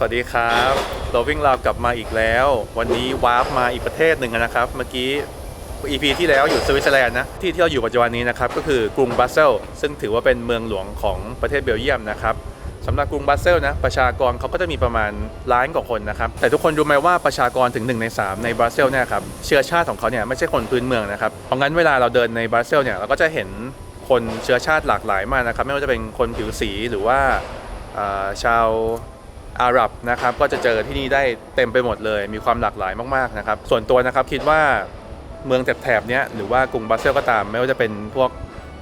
สวัสดีครับเราวิ่งราวกลับมาอีกแล้ว วันนี้วาร์ปมาอีกประเทศหนึ่งนะครับ เมื่อกี้ EP ที่แล้วอยู่สวิตเซอร์แลนด์นะที่ที่เราอยู่ปัจจุบันนี้นะครับก็คือกรุงบรัสเซลซึ่งถือว่าเป็นเมืองหลวงของประเทศเบลเยียมนะครับสำหรับกรุงบรัสเซลนะประชากรเขาก็จะมีประมาณล้านกว่าคนนะครับแต่ทุกคนรู้ไหมว่าประชากรถึง 1 ใน 3 ในบรัสเซลเนี่ยครับเชื้อชาติของเขาเนี่ยไม่ใช่คนพื้นเมืองนะครับเพราะงั้นเวลาเราเดินในบรัสเซลเนี่ยเราก็จะเห็นคนเชื้อชาติหลากหลายมากนะครับไม่ว่าจะเป็นคนผิวสีหรือว่าอ่าชาว อาหรับนะครับก็จะเจอที่นี่ได้เต็มไปหมดเลย มีความหลากหลายมากๆนะครับส่วนตัวนะครับคิดว่าเมืองแถบๆนี้หรือว่ากรุงบรัสเซลก็ตาม ไม่ว่าจะเป็นพวก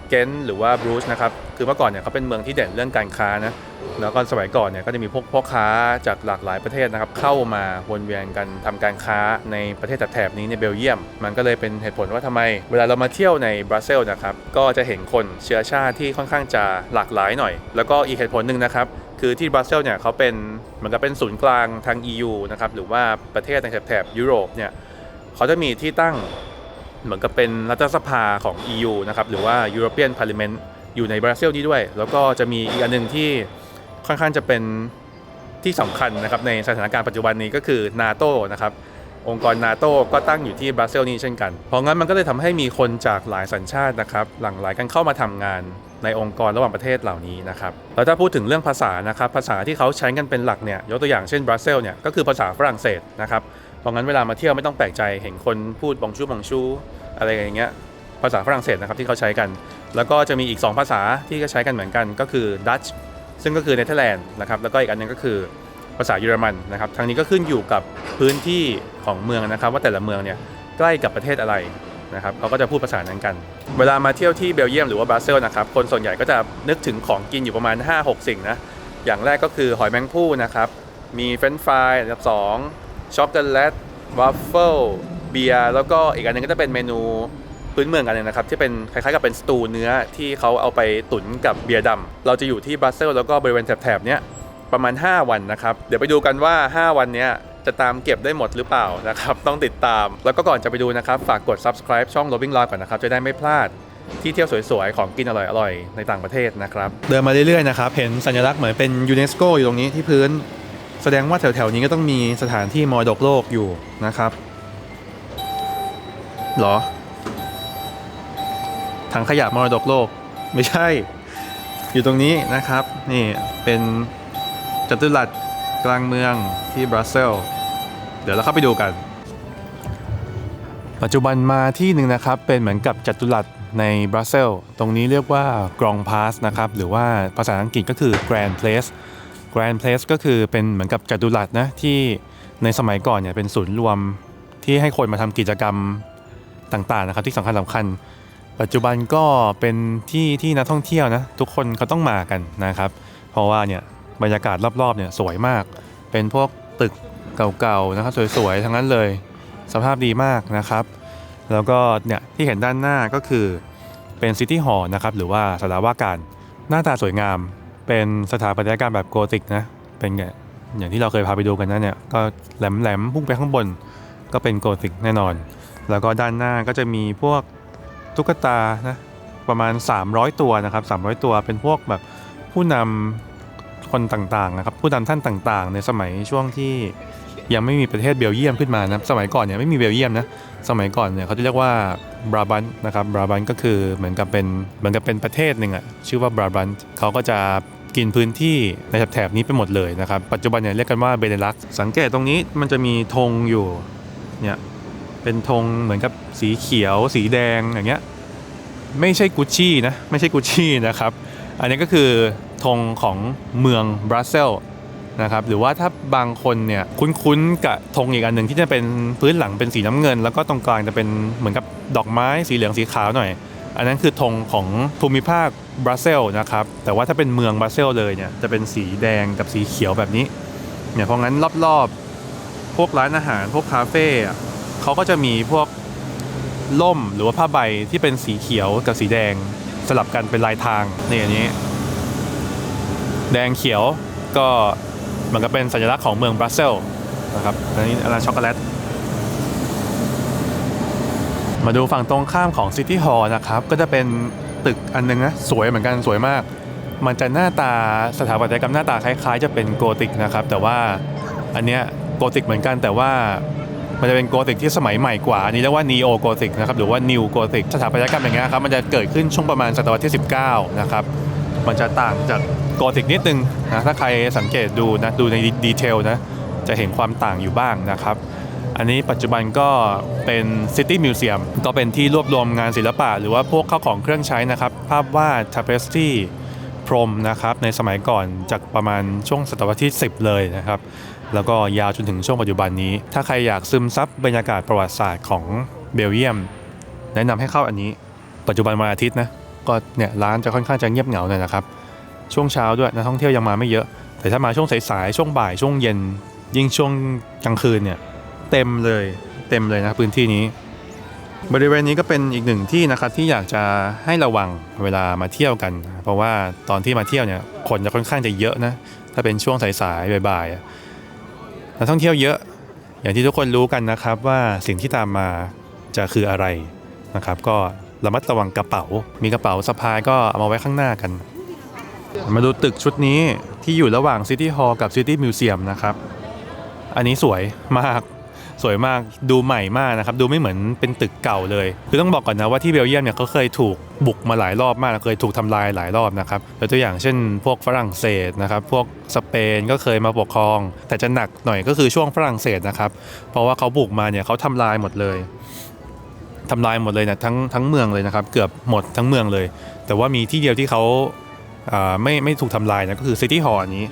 เกนหรือว่าบรูซนะครับคือเมื่อก่อนเนี่ยเขาเป็นเมืองที่เด่นเรื่องการค้านะแล้วก็สมัยก่อนเนี่ยก็จะมีพวกพ่อค้าจากหลากหลายประเทศนะครับเข้ามาวนเวียนกันทำการค้าในประเทศแถบนี้ในเบลเยียม มันก็เลยเป็นเหตุผลว่าทำไม เวลาเรามาเที่ยวในบรัสเซลนะครับก็จะเห็นคนเชื้อชาติที่ค่อนข้างจะหลากหลายหน่อย แล้วก็อีกเหตุผลหนึ่งนะครับ คือที่บรัสเซลเนี่ยเขาเป็นเหมือนกับเป็นศูนย์กลางทาง EU นะครับหรือว่าประเทศในแถบๆยุโรปเนี่ยเขาจะมีที่ตั้งเหมือนกับเป็นรัฐสภาของ EU นะครับหรือว่า European Parliament อยู่ในบรัสเซลนี้ด้วย แล้วก็จะมีอีกอันหนึ่งที่ค่อนข้างจะเป็นที่สำคัญนะครับในสถานการณ์ปัจจุบันนี้ก็คือนาโตนะครับ องค์กรนาโต้ก็ตั้งอยู่ที่บรัสเซลนี้เช่นกัน เพราะงั้นมันก็เลยทำให้มีคนจากหลายสัญชาตินะครับหลั่งไหลกันเข้ามาทำงานในองค์กรระหว่างประเทศเหล่านี้นะครับแล้วถ้าพูดถึงเรื่องภาษานะครับภาษาที่เขาใช้กันเป็นหลักเนี่ยยกตัวอย่างเช่นบรัสเซลเนี่ยก็คือภาษาฝรั่งเศสนะครับเพราะงั้นเวลามาเที่ยวไม่ต้องแปลกใจเห็นคนพูดบองชูบองชูอะไรอย่างเงี้ยภาษาฝรั่งเศสนะครับที่เขาใช้กัน แล้วก็จะมีอีก 2 ภาษาที่ก็ใช้กันเหมือนกันก็คือดัตช์ซึ่งก็คือเนเธอร์แลนด์นะครับแล้วก็อีกอันนึงก็คือ ภาษาเยอรมันนะครับทางนี้ก็ขึ้นอยู่กับพื้นที่ของเมืองนะครับ ว่าแต่ละเมืองเนี่ยใกล้กับประเทศอะไรนะครับเขาก็จะพูดภาษานั้นกัน เวลามาเที่ยวที่เบลเยียมหรือว่าบรัสเซลนะครับคนส่วนใหญ่ก็จะนึกถึงของกินอยู่ประมาณ 5-6 สิ่งนะอย่างแรกก็คือหอยแมงผู้นะครับมีเฟรนช์ฟรายอันดับ2ช็อกโกแลตวัฟเฟิลเบียร์แล้วก็อีกอันหนึงก็จะเป็นเมนูพื้นเมืองอันหนึงนะครับที่เป็นคล้ายๆกับเป็นสตูเนื้อที่เขาเอาไปตุ๋นกับเบียร์ดำเราจะอยู่ที่บรัสเซลแล้วก็บริเวณแถบๆเนี้ย ประมาณ 5 วันนะครับ เดี๋ยวไปดูกันว่า 5 วันนี้จะตามเก็บได้หมดหรือเปล่านะครับ ต้องติดตาม แล้วก็ก่อนจะไปดูนะครับ ฝากกด subscribe ช่อง Loving Love ก่อนนะครับ จะได้ไม่พลาดที่เที่ยวสวยๆ ของกินอร่อยๆ ในต่างประเทศนะครับ เดินมาเรื่อยๆ นะครับ เห็นสัญลักษณ์เหมือนเป็นยูเนสโกอยู่ตรงนี้ที่พื้น แสดงว่าแถวๆ นี้ก็ต้องมีสถานที่มรดกโลกอยู่นะครับหรอ ถังขยะมรดกโลก ไม่ใช่ อยู่ตรงนี้นะครับ นี่เป็น จัตุรัสกลางเมืองที่บรัสเซลส์เดี๋ยวเราเข้าไปดูกัน ปัจจุบันมาที่หนึ่งนะครับเป็นเหมือนกับจัตุรัสในบรัสเซลส์ตรงนี้เรียกว่ากรองพาสนะครับหรือว่าภาษาอังกฤษก็คือ Grand Place Grand Place ก็คือเป็นเหมือนกับจัตุรัสนะที่ในสมัยก่อนเนี่ยเป็นศูนย์รวมที่ให้คนมาทำกิจกรรมต่างๆนะครับที่สำคัญสำคัญ ปัจจุบันก็เป็นที่ที่นักท่องเที่ยวนะทุกคนเขาต้องมากันนะครับ เพราะว่าเนี่ย บรรยากาศรอบๆเนี่ยสวยมาก เป็นพวกตึกเก่าๆนะครับสวยๆทั้งนั้นเลย สภาพดีมากนะครับ แล้วก็เนี่ยที่เห็นด้านหน้าก็คือเป็นซิตี้ฮอล์นะครับหรือว่าสาราว่าการหน้าตาสวยงาม เป็นสถาปัตยกรรมแบบโกธิกนะเป็นไงอย่างที่เราเคยพาไปดูกันนะเนี่ยก็แหลมๆพุ่งไปข้างบนก็เป็นโกธิกแน่นอน แล้วก็ด้านหน้าก็จะมีพวกตุ๊กตานะประมาณ 300 ตัวนะครับ300 ตัวเป็นพวกแบบผู้นำ คนต่างๆนะครับผู้นำท่านต่างๆ ในสมัยช่วงที่ยังไม่มีประเทศเบลเยียมขึ้นมานะสมัยก่อนเนี่ยไม่มีเบลเยียมนะสมัยก่อนเนี่ยเขาจะเรียกว่าบราบันนะครับบราบันก็คือเหมือนกับเป็นเหมือนกับเป็นประเทศหนึ่งอะชื่อว่าบราบันเขาก็จะกินพื้นที่ในแถบนี้ไปหมดเลยนะครับ ปัจจุบันเนี่ยเรียกกันว่าเบเนลักสังเกตตรงนี้มันจะมีธงอยู่เนี่ยเป็นธงเหมือนกับสีเขียว สีแดงอย่างเงี้ยไม่ใช่กุชชี่นะไม่ใช่กุชชี่นะครับอันนี้ก็คือ ธงของเมืองบรัสเซลนะครับหรือว่าถ้าบางคนเนี่ยคุ้นๆกับธงอีกอันหนึ่งที่จะเป็นพื้นหลังเป็นสีน้ำเงิน แล้วก็ตรงกลางจะเป็นเหมือนกับดอกไม้สีเหลืองสีขาวหน่อย อันนั้นคือธงของภูมิภาคบรัสเซลนะครับแต่ว่าถ้าเป็นเมืองบรัสเซลเลยเนี่ยจะเป็นสีแดงกับสีเขียวแบบนี้เนี่ยเพราะงั้นรอบๆ พวกร้านอาหารพวกคาเฟ่เขาก็จะมีพวกล่มหรือว่าผ้าใบที่เป็นสีเขียวกับสีแดงสลับกันเป็นลายทางในอันนี้ แดงเขียวก็เหมือนกับเป็นสัญลักษณ์ของเมืองบรัสเซลส์นะครับอันนี้อันนั้นช็อกโกแลตมาดูฝั่งตรงข้ามของซิตี้ฮอลล์นะครับ ก็จะเป็นตึกอันนึงนะ สวยเหมือนกันสวยมาก มันจะหน้าตาสถาปัตยกรรมหน้าตาคล้าย ๆ จะเป็นโกธิกนะครับ แต่ว่าอันเนี้ยโกธิกเหมือนกันแต่ว่ามันจะเป็นโกธิกที่สมัยใหม่กว่านนี้เรียกว่านีโอโกธิกนะครับหรือว่านิวโกธิกสถาปัตยกรรมอย่างเงี้ยครับมันจะเกิดขึ้นช่วงประมาณศตวรรษที่ 19 นะครับ มันจะต่างจาก โกธิกนิดนึงนะถ้าใครสังเกตดูนะดูในดีเทลนะจะเห็นความต่างอยู่บ้างนะครับ อันนี้ปัจจุบันก็เป็นซิตี้มิวเซียมก็เป็นที่รวบรวมงานศิลปะ หรือว่าพวกข้าวของเครื่องใช้นะครับ ภาพวาดทาเปสตี้พรมนะครับในสมัยก่อนจากประมาณช่วงศตวรรษที่ 10 เลยนะครับ แล้วก็ยาวจนถึงช่วงปัจจุบันนี้ ถ้าใครอยากซึมซับบรรยากาศประวัติศาสตร์ของเบลเยียม แนะนำให้เข้าอันนี้ ปัจจุบันวันอาทิตย์นะก็เนี่ยร้านจะค่อนข้างจะเงียบเหงาหน่อยนะครับ ช่วงเช้าด้วยนักท่องเที่ยวยังมาไม่เยอะ แต่ถ้ามาช่วงสายๆช่วงบ่ายช่วงเย็น ยิ่งช่วงกลางคืนเนี่ยเต็มเลยเต็มเลยนะพื้นที่นี้ บริเวณนี้ก็เป็นอีกหนึ่งที่นะครับที่อยากจะให้ระวังเวลามาเที่ยวกัน เพราะว่าตอนที่มาเที่ยวเนี่ยคนจะค่อนข้างจะเยอะนะถ้าเป็นช่วงสายๆบ่ายๆนักท่องเที่ยวเยอะ อย่างที่ทุกคนรู้กันนะครับว่าสิ่งที่ตามมาจะคืออะไรนะครับ ก็ระมัดระวังกระเป๋า มีกระเป๋าสะพายก็เอามาไว้ข้างหน้ากัน มาดูตึกชุดนี้ที่อยู่ระหว่างซิตี้ฮอลล์กับซิตี้มิวเซียมนะครับ อันนี้สวยมากสวยมากดูใหม่มากนะครับ ดูไม่เหมือนเป็นตึกเก่าเลย คือต้องบอกก่อนนะว่าที่เบลเยียมเนี่ยเขาเคยถูกบุกมาหลายรอบมากเคยถูกทำลายหลายรอบนะครับยกตัวอย่างเช่น พวกฝรั่งเศสนะครับ พวกสเปนก็เคยมาปกครอง แต่จะหนักหน่อยก็คือช่วงฝรั่งเศสนะครับ เพราะว่าเขาบุกมาเนี่ยเขาทำลายหมดเลยทำลายหมดเลยนะทั้งทั้งเมืองเลยนะครับ เกือบหมดทั้งเมืองเลย แต่ว่ามีที่เดียวที่เขา ไม่ไม่ถูกทำลายนะก็คือซิตี้ฮอลล์นี้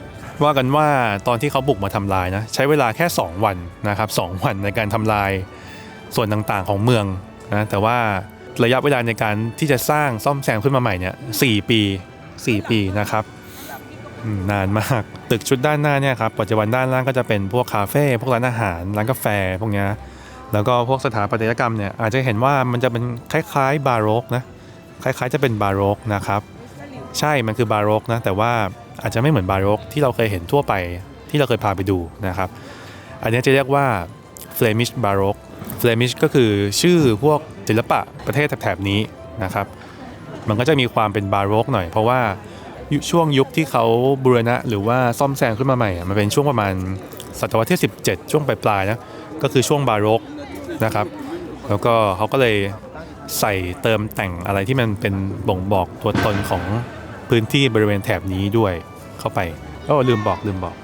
ว่ากันว่าตอนที่เขาบุกมาทำลายนะใช้เวลาแค่ 2 วันนะครับสวันในการทำลายส่วนต่างๆของเมืองนะแต่ว่าระยะเวลาในการที่จะสร้างซ่อมแซมขึ้นมาใหม่เนี่ยสปี 4 ปีนะครับนานมากตึกชุดด้านหน้าเนี่ยครับปัจจุบันด้านล่างก็จะเป็นพวกคาเฟ่พวกร้านอาหารร้านกาแฟพวกนี้แล้วก็พวกสถาปัตยกรรมเนี่ยอาจจะเห็นว่ามันจะเป็นคล้ายๆบาโรกนะคล้ายๆจะเป็นบาโรกนะครับ ใช่มันคือบาโรกนะแต่ว่าอาจจะไม่เหมือนบาโรกที่เราเคยเห็นทั่วไปที่เราเคยพาไปดูนะครับ อันนี้จะเรียกว่า Flemish Baroque Flemish ก็คือชื่อพวกศิลปะประเทศแถบนี้นะครับ มันก็จะมีความเป็นบาโรกหน่อย เพราะว่าช่วงยุคที่เขาบูรณะหรือว่าซ่อมแซมขึ้นมาใหม่ มันเป็นช่วงประมาณศตวรรษที่ 17 ช่วงปลายๆนะก็คือช่วงบาโรกนะครับแล้วก็เขาก็เลยใส่เติมแต่งอะไรที่มันเป็นบ่งบอกตัวตนของ พื้นที่บริเวณแถบนี้ด้วยเข้าไปโอ้ลืมบอกลืมบอก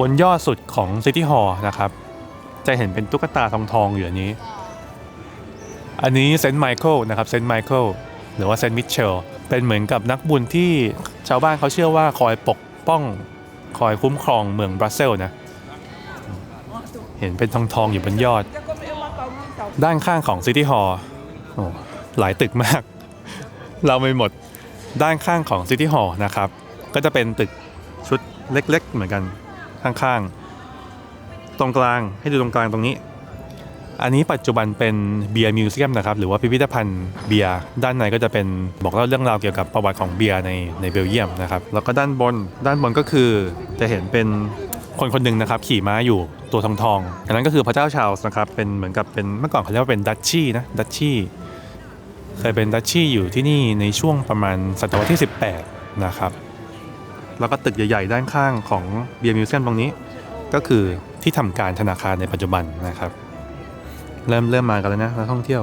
บนยอดสุดของซิตี้ฮอลล์นะครับ จะเห็นเป็นตุ๊กตาทองทองๆอยู่อันนี้ อันนี้เซนต์ไมเคิลนะครับเซนต์ไมเคิลหรือว่าเซนต์มิเชลเป็นเหมือนกับนักบุญที่ชาวบ้านเขาเชื่อว่าคอยปกป้องคอยคุ้มครองเมืองบรัสเซลนะ เห็นเป็นทองทองๆอยู่บนยอด ด้านข้างของซิตี้ฮอลล์หลายตึกมาก เราไม่หมด ด้านข้างของซิตี้ฮอลล์นะครับ ก็จะเป็นตึกชุดเล็กๆ เหมือนกันข้างๆ ตรงกลางให้ดูตรงกลางตรงนี้ อันนี้ปัจจุบันเป็นเบียร์มิวเซียมนะครับ หรือว่าพิพิธภัณฑ์เบียร์ด้านในก็จะเป็นบอกเล่าเรื่องราวเกี่ยวกับประวัติของเบียร์ในในเบลเยียมนะครับ แล้วก็ด้านบนด้านบนก็คือจะเห็นเป็นคนคนหนึ่งนะครับขี่ม้าอยู่ตัวทองทองๆอันนั้นก็คือพระเจ้าชาร์ลส์นะครับเป็นเหมือนกับเป็นเมื่อก่อนเขาเรียกว่าเป็นดัชชี่นะดัชชี่ เคยเป็นดัชชี่อยู่ที่นี่ในช่วงประมาณศตวรรษที่ 18 นะครับ แล้วก็ตึกใหญ่ ๆ ด้านข้างของเบียร์มิวเซียมตรงนี้ ก็คือที่ทำการธนาคารในปัจจุบันนะครับ เริ่มเริ่มมากันแล้วนะนักท่องเที่ยว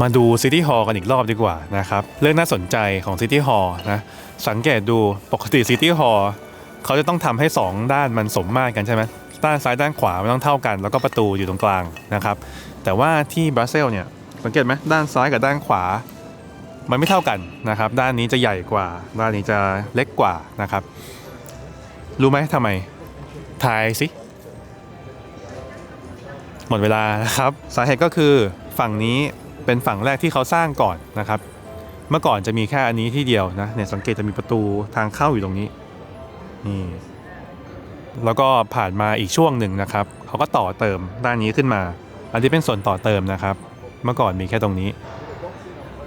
มาดูซิตี้ฮอลล์กันอีกรอบดีกว่านะครับ เรื่องน่าสนใจของซิตี้ฮอลล์นะสังเกตดูปกติซิตี้ฮอลล์เขาจะต้องทำให้ 2 ด้านมันสมมาตรกันใช่ไหมด้านซ้ายด้านขวามันต้องเท่ากัน แล้วก็ประตูอยู่ตรงกลางนะครับ แต่ว่าที่บรัสเซลเนี่ย สังเกตไหมด้านซ้ายกับด้านขวา มันไม่เท่ากันนะครับ ด้านนี้จะใหญ่กว่า ด้านนี้จะเล็กกว่านะครับ รู้ไหมทำไมทายสิ หมดเวลานะครับ สาเหตุก็คือฝั่งนี้เป็นฝั่งแรกที่เขาสร้างก่อนนะครับ เมื่อก่อนจะมีแค่อันนี้ที่เดียวนะเนี่ยสังเกตจะมีประตูทางเข้าอยู่ตรงนี้นี่แล้วก็ผ่านมาอีกช่วงหนึ่งนะครับ เขาก็ต่อเติมด้านนี้ขึ้นมา อันนี้เป็นส่วนต่อเติมนะครับ เมื่อก่อนมีแค่ตรงนี้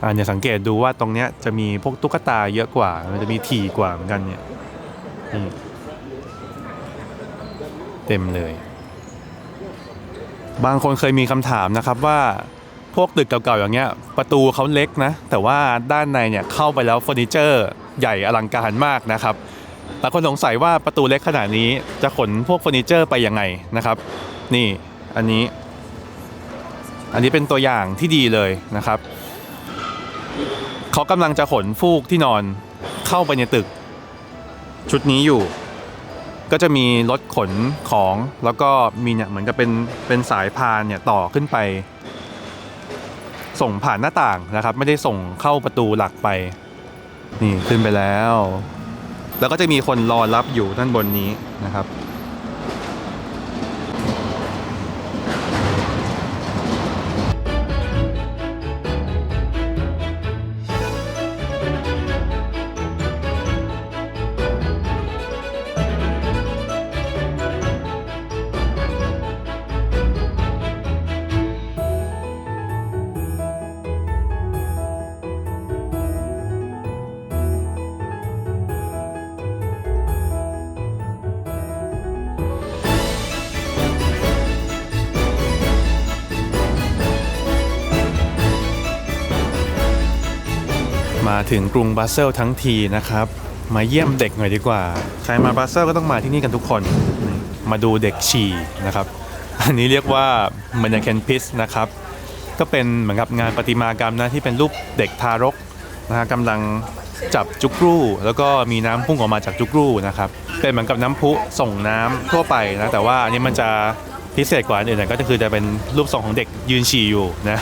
อ่าเนี่ยสังเกตดูว่าตรงเนี้ยจะมีพวกตุ๊กตาเยอะกว่า มันจะมีถี่กว่าเหมือนกันเนี่ยนี่เต็มเลย บางคนเคยมีคำถามนะครับว่าพวกตึกเก่าๆอย่างเงี้ย ประตูเขาเล็กนะ แต่ว่าด้านในเนี่ยเข้าไปแล้วเฟอร์นิเจอร์ใหญ่อลังการมากนะครับหลายคนสงสัยว่าประตูเล็กขนาดนี้จะขนพวกเฟอร์นิเจอร์ไปยังไงนะครับ นี่อันนี้ อันนี้เป็นตัวอย่างที่ดีเลยนะครับ เขากำลังจะขนฟูกที่นอนเข้าไปในตึก ชุดนี้อยู่ ก็จะมีรถขนของแล้วก็มีเนี่ยเหมือนกับเป็นเป็นสายพานเนี่ยต่อขึ้นไป ส่งผ่านหน้าต่างนะครับ ไม่ได้ส่งเข้าประตูหลักไป นี่ขึ้นไปแล้ว แล้วก็จะมีคนรอรับอยู่ด้านบนนี้นะครับ มาถึงกรุงบรัสเซลทั้งทีนะครับ มาเยี่ยมเด็กหน่อยดีกว่า ใครมาบรัสเซลก็ต้องมาที่นี่กันทุกคน มาดูเด็กฉี่นะครับ อันนี้เรียกว่ามันยาเคนพิสนะครับ ก็เป็นเหมือนกับงานประติมากรรมนะที่เป็นรูปเด็กทารกนะฮะกำลังจับจุกรูแล้วก็มีน้ำพุ่งออกมาจากจุกรูนะครับ เป็นเหมือนกับน้ำพุส่งน้ำทั่วไปนะ แต่ว่าอันนี้มันจะ พิเศษกว่าอันอื่นก็คือจะเป็นรูปทรงของเด็กยืนฉี่อยู่นะ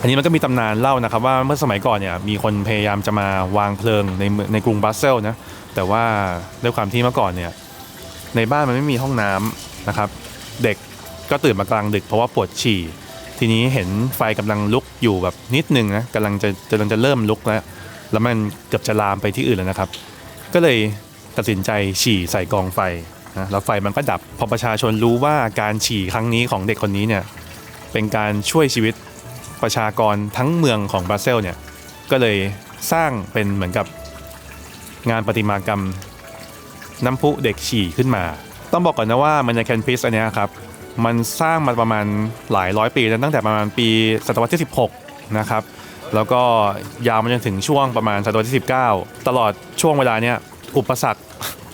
อันนี้มันก็มีตำนานเล่านะครับว่าเมื่อสมัยก่อนเนี่ยมีคนพยายามจะมาวางเพลิงในในกรุงบรัสเซลนะแต่ว่าด้วยความที่เมื่อก่อนเนี่ยในบ้านมันไม่มีห้องน้ำนะครับ เด็กก็ตื่นมากลางดึกเพราะว่าปวดฉี่ ทีนี้เห็นไฟกำลังลุกอยู่แบบนิดนึงนะกำลังจะกำลังจะเริ่มลุกแล้วแล้วมันเกือบจะลามไปที่อื่นแล้วนะครับ ก็เลยตัดสินใจฉี่ใส่กองไฟ นะแล้วไฟมันก็ดับพอประชาชนรู้ว่าการฉี่ครั้งนี้ของเด็กคนนี้เนี่ยเป็นการช่วยชีวิตประชากรทั้งเมืองของบรัสเซลเนี่ยก็เลยสร้างเป็นเหมือนกับงานประติมากรรมน้ำพุเด็กฉี่ขึ้นมา ต้องบอกก่อนนะว่ามันในแคนพิสอันนี้ครับมันสร้างมาประมาณหลายร้อยปีแล้วตั้งแต่ประมาณปีศตวรรษที่ 16 นะครับ แล้วก็ยาวมาจนถึงช่วงประมาณศตวรรษที่ 19 ตลอดช่วงเวลาเนี้ยอุปสรรค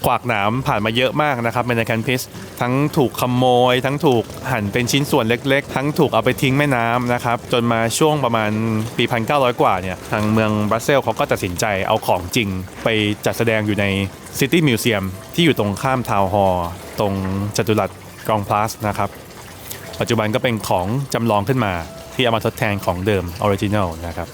ขวากหนามผ่านมาเยอะมากนะครับในแคนพิสทั้งถูกขโมย ทั้งถูกหั่นเป็นชิ้นส่วนเล็กๆ ทั้งถูกเอาไปทิ้งแม่น้ำนะครับจนมาช่วงประมาณปี 1900 กว่าเนี่ยทางเมืองบรัสเซลเขาก็ตัดสินใจเอาของจริงไปจัดแสดงอยู่ในซิตี้มิวเซียมที่อยู่ตรงข้ามทาวน์ฮอลล์ตรงจัตุรัสกรองพลาสนะครับปัจจุบันก็เป็นของจำลองขึ้นมาที่เอามาทดแทนของเดิมออริจินัลนะครับ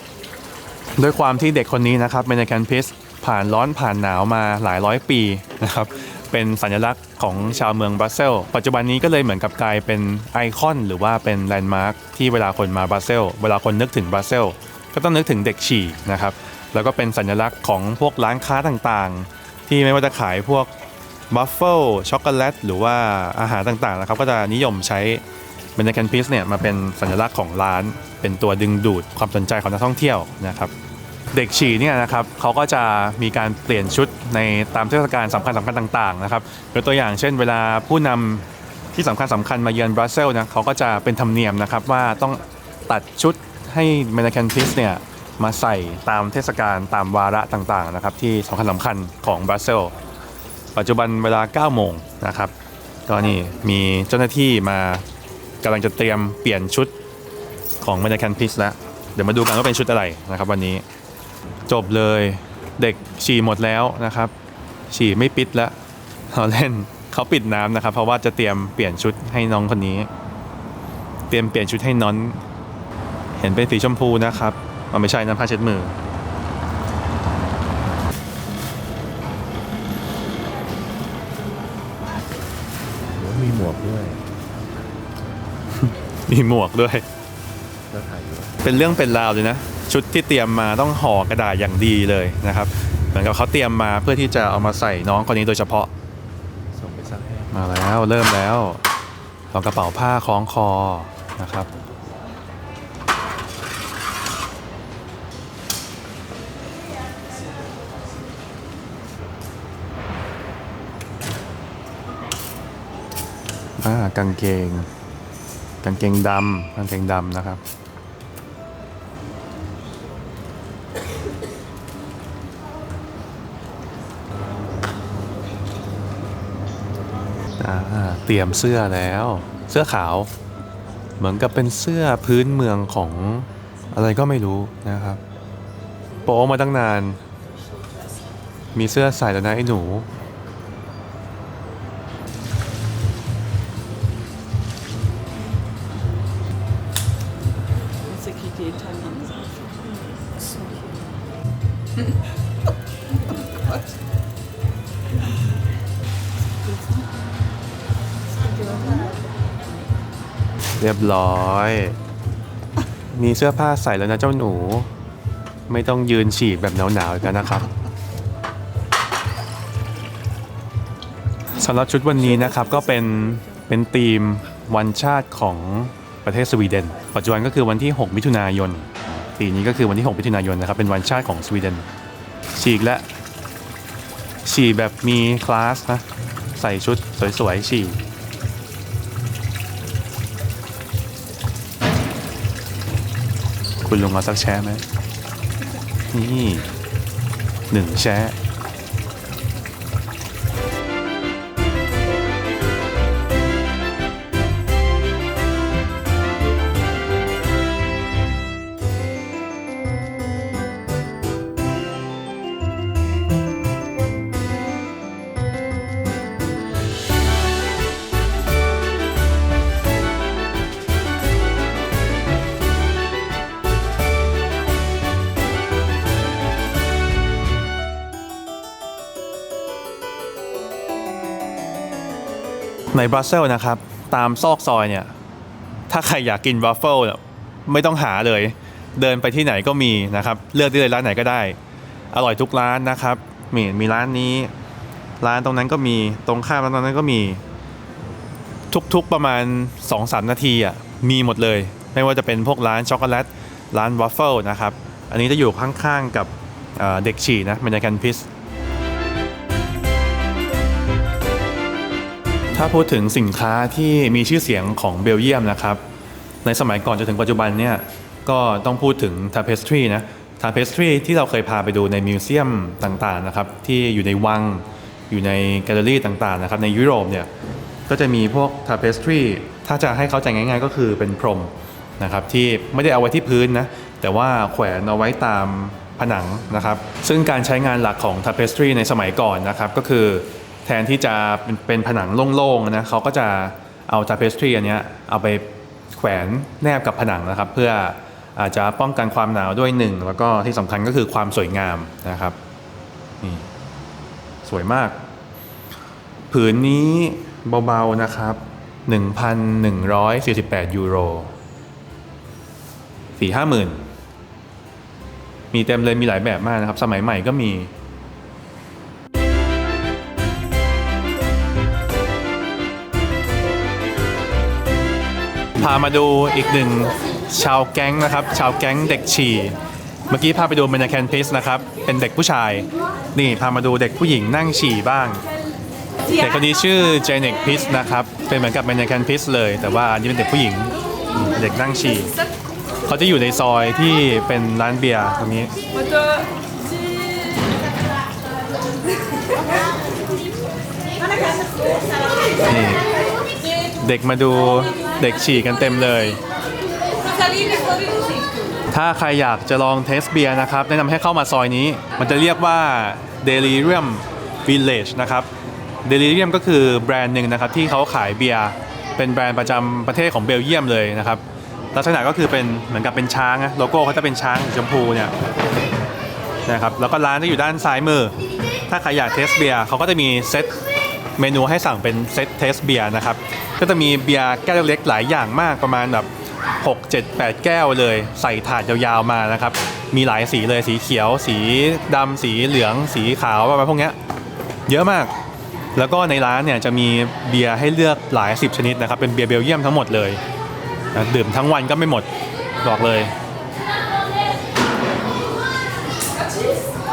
ด้วยความที่เด็กคนนี้นะครับเมนแคนพิส ผ่านร้อนผ่านหนาวมาหลายร้อยปีนะครับเป็นสัญลักษณ์ของชาวเมืองบรัสเซลปัจจุบันนี้ก็เลยเหมือนกับกลายเป็นไอคอน หรือว่าเป็นแลนด์มาร์คที่เวลาคนมาบรัสเซลเวลาคนนึกถึงบรัสเซลก็ต้องนึกถึงเด็กฉี่นะครับแล้วก็เป็นสัญลักษณ์ของพวกร้านค้าต่างๆ ที่ไม่ว่าจะขายพวกบัฟเฟิลช็อกโกแลตหรือว่าอาหารต่างๆนะครับก็จะนิยมใช้เมนแคนพิสเนี่ยมาเป็นสัญลักษณ์ของร้าน เป็นตัวดึงดูดความสนใจของนักท่องเที่ยวนะครับ เด็กฉี่เนี่ยนะครับเขาก็จะมีการเปลี่ยนชุดในตามเทศกาลสำคัญสำคัญต่างๆนะครับยกตัวอย่างเช่น เวลาผู้นำที่สำคัญสำคัญมาเยือนบรัสเซลนะเขาก็จะเป็นธรรมเนียมนะครับว่าต้องตัดชุดให้เมนแคนพิสเนี่ยมาใส่ตามเทศกาลตามวาระต่างๆนะครับที่สำคัญสำคัญของบรัสเซลปัจจุบันเวลา 9 โมงนะครับก็นี่มีเจ้าหน้าที่มากำลังจะเตรียมเปลี่ยนชุดของเมนแคนพิสแล้วเดี๋ยวมาดูกันว่าเป็นชุดอะไรนะครับวันนี้ จบเลยเด็กฉี่หมดแล้วนะครับ ฉี่ไม่ปิดแล้วเราเล่นเขาปิดน้ำนะครับ เพราะว่าจะเตรียมเปลี่ยนชุดให้น้องคนนี้ เตรียมเปลี่ยนชุดให้น้อนเห็นเป็นสีชมพูนะครับมันไม่ใช่น้ำผ้าเช็ดมือ มีหมวกด้วย มีหมวกด้วยแล้วถ่ายอยู่เป็นเรื่องเป็นราวเลยนะ ชุดที่เตรียมมาต้องห่อกระดาษอย่างดีเลยนะครับ เหมือนกับเขาเตรียมมาเพื่อที่จะเอามาใส่น้องคนนี้โดยเฉพาะส่งไปซักมาแล้วเริ่มแล้วเอากระเป๋าผ้าคล้องคอนะครับอ่ากางเกง กางเกงดำกางเกงดำนะครับ เตรียมเสื้อแล้ว เสื้อขาว เหมือนกับเป็นเสื้อพื้นเมืองของอะไรก็ไม่รู้นะครับ โป๊มาตั้งนาน มีเสื้อใส่แล้วนะไอ้หนู เรียบร้อย มีเสื้อผ้าใส่แล้วนะเจ้าหนู ไม่ต้องยืนฉี่แบบหนาวๆกันนะครับสำหรับชุดวันนี้นะครับก็เป็นเป็นธีมวันชาติของประเทศสวีเดน ปัจจุบันก็คือวันที่ 6 มิถุนายนปีนี้ก็คือวันที่ 6 มิถุนายนนะครับเป็นวันชาติของสวีเดนฉีกและฉี่แบบมีคลาสนะใส่ชุดสวยๆฉี่ คุณลงมาสักแช่ไหมนี่หนึ่งแช่ บรัสเซลส์นะครับ ตามซอกซอยเนี่ย ถ้าใครอยากกินวาฟเฟิลเนี่ยไม่ต้องหาเลย เดินไปที่ไหนก็มีนะครับ เลือกได้เลยร้านไหนก็ได้ อร่อยทุกร้านนะครับมีมีร้านนี้ ร้านตรงนั้นก็มีตรงข้ามร้านตรงนั้นก็มี ทุกๆประมาณ 2-3 นาทีอะมีหมดเลย ไม่ว่าจะเป็นพวกร้านช็อกโกแลตร้านวาฟเฟิลนะครับ อันนี้จะอยู่ข้างๆกับเอ่อเด็กฉี่นะเมนกันพิสาพูดถึงสินค้าที่มีชื่อเสียงของเบลเยียมนะครับ ในสมัยก่อนจนถึงปัจจุบันเนี่ยก็ต้องพูดถึง tapestry นะ tapestry ที่เราเคยพาไปดูในมิวเซียมต่างๆนะครับที่อยู่ในวังอยู่ในแกลเลอรี่ต่างๆนะครับในยุโรปเนี่ยก็จะมีพวก tapestry ถ้าจะให้เข้าใจง่าย ๆ ก็คือเป็นพรมนะครับที่ไม่ได้เอาไว้ที่พื้นนะแต่ว่าแขวนเอาไว้ตามผนังนะครับซึ่งการใช้งานหลักของ tapestry ในสมัยก่อนนะครับก็คือ แทนที่จะเป็นเป็นผนังโล่งๆนะเขาก็จะเอา tapestry อันเนี้ยเอาไปแขวนแนบกับผนังนะครับ เพื่ออาจจะป้องกันความหนาวด้วยหนึ่งแล้วก็ที่สำคัญก็คือความสวยงามนะครับนี่สวยมาก ผืนนี้เบาๆนะครับ 1,148 ยูโรสี่ห้าหมื่นมีเต็มเลยมีหลายแบบมากนะครับ สมัยใหม่ก็มี พามาดูอีกหนึ่งชาวแก๊งนะครับ ชาวแก๊งเด็กฉี่ เมื่อกี้พาไปดูเมนแคนพิสนะครับ เป็นเด็กผู้ชาย นี่พามาดูเด็กผู้หญิงนั่งฉี่บ้าง เด็กคนนี้ชื่อเจเน็กพิสนะครับ เป็นเหมือนกับเมนแคนพิสเลย แต่ว่าอันนี้เป็นเด็กผู้หญิง เด็กนั่งฉี่ เขาจะอยู่ในซอยที่เป็นร้านเบียร์ตรงนี้ นี่เด็กมาดู เด็กฉี่กันเต็มเลย ถ้าใครอยากจะลองเทสเบียร์นะครับ แนะนำให้เข้ามาซอยนี้ มันจะเรียกว่า Delirium Village นะครับ Delirium ก็คือแบรนด์หนึ่งนะครับ ที่เขาขายเบียร์เป็นแบรนด์ประจำประเทศของเบลเยียมเลยนะครับ ลักษณะก็คือเป็นเหมือนกับเป็นช้างนะโลโก้เขาจะเป็นช้างชมพูเนี่ยนะครับแล้วก็ร้านจะอยู่ด้านซ้ายมือ ถ้าใครอยากเทสเบียร์เขาก็จะมีเซตเมนูให้สั่งเป็นเซตเทสเบียร์นะครับ ก็จะมีเบียร์แก้วเล็กๆหลายอย่างมากประมาณแบบ6 7 8 แก้วเลยใส่ถาดยาวๆมานะครับ มีหลายสีเลยสีเขียว สีดำสีเหลือง สีขาวประมาณพวกนี้เยอะมาก แล้วก็ในร้านเนี่ยจะมีเบียร์ให้เลือกหลายสิบชนิดนะครับ เป็นเบียร์เบลเยียมทั้งหมดเลยนะดื่มทั้งวันก็ไม่หมดบอกเลย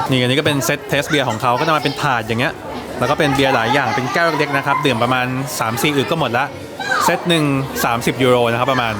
นี่อันนี้ก็เป็นเซตเทสเบียร์ของเขาก็จะมาเป็นถาดอย่างเงี้ย แล้วก็เป็นเบียร์หลายอย่างเป็นแก้วเล็กๆนะครับ ดื่มประมาณ 3-4อึกก็หมดละเซตหนึ่ง30 ยูโรนะครับประมาณ